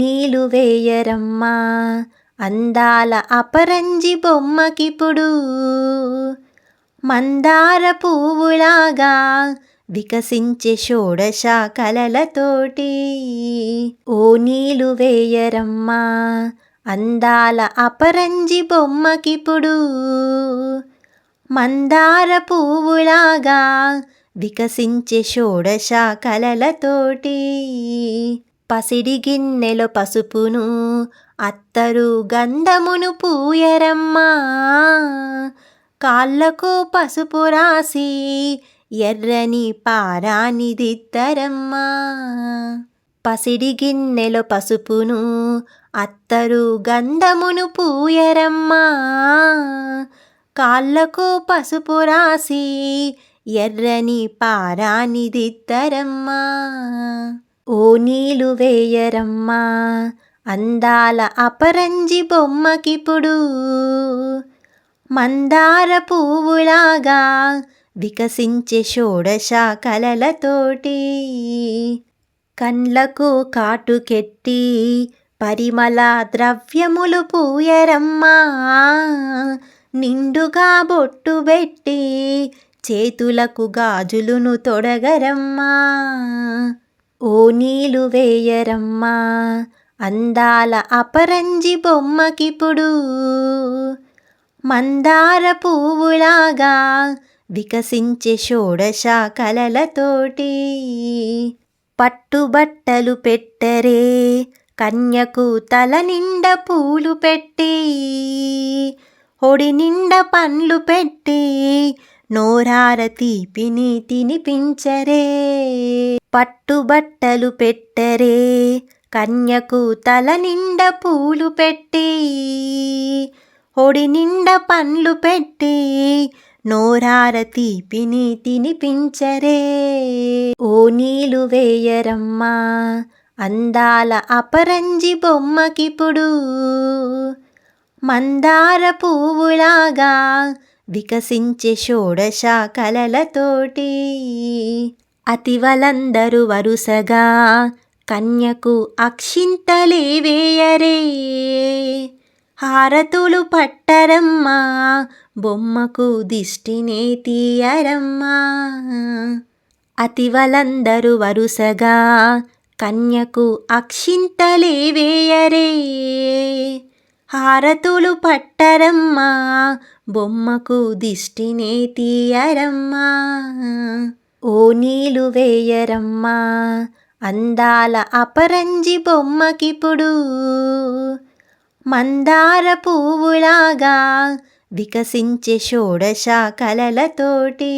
నీలు వేయరమ్మా. అందాల అపరంజి బొమ్మకిప్పుడు మందార పువ్వులాగా వికసించే షోడశ కలలతోటి ఓ నీలు వేయరమ్మా. అందాల అపరంజి బొమ్మకిప్పుడు మందార పువ్వులాగా వికసించే షోడశ కలలతోటి పసిడి గిన్నెలో పసుపును అత్తరు గంధమును పూయరమ్మా. కాళ్ళకు పసుపు రాసి ఎర్రని పారాని దిద్దరమ్మా పసిడి గిన్నెలో పసుపును అత్తరు గంధమును పూయరమ్మా. కాళ్ళకు పసుపు రాసి ఎర్రని పారాని దిద్దరమ్మా ఓ నీలు వేయరమ్మా అందాల అపరంజి బొమ్మకిప్పుడు మందార పువ్వులాగా వికసించే షోడశ కలలతోటి కండ్లకు కాటుకెట్టి పరిమళ ద్రవ్యములు పూయరమ్మా నిండుగా బొట్టు పెట్టి చేతులకు గాజులును తొడగరమ్మా. ఓ నీలు వేయరమ్మా అందాల అపరంజి బొమ్మకిప్పుడు మందార పువ్వులాగా వికసించే షోడశ కలలతోటి పట్టుబట్టలు పెట్టరే కన్యకు తల నిండ పూలు పెట్టి ఒడి నిండ పండ్లు పెట్టి నోరార తీపిని తినిపించరే పట్టుబట్టలు పెట్టరే. కన్యకు తల నిండ పూలు పెట్టి. ఒడి నిండ పండ్లు పెట్టి. నోరార తీపిని తినిపించరే. ఓ నీలు వేయరమ్మా అందాల అపరంజి బొమ్మకిప్పుడు మందార పువ్వులాగా వికసించే షోడశ కలలతోటి. అతివలందరు వరుసగా కన్యకు అక్షింతలే వేయరే హారతులు పట్టరమ్మా బొమ్మకు దిష్టినే తీయరమ్మా అతివలందరు వరుసగా కన్యకు అక్షింతలే వేయరే హారతులు పట్టరమ్మా బొమ్మకు దిష్టినే తీయరమ్మా ఓ నీలు వేయరమ్మా అందాల అపరంజి బొమ్మకిప్పుడు మందార పువ్వులాగా వికసించే షోడశ కలలతోటి.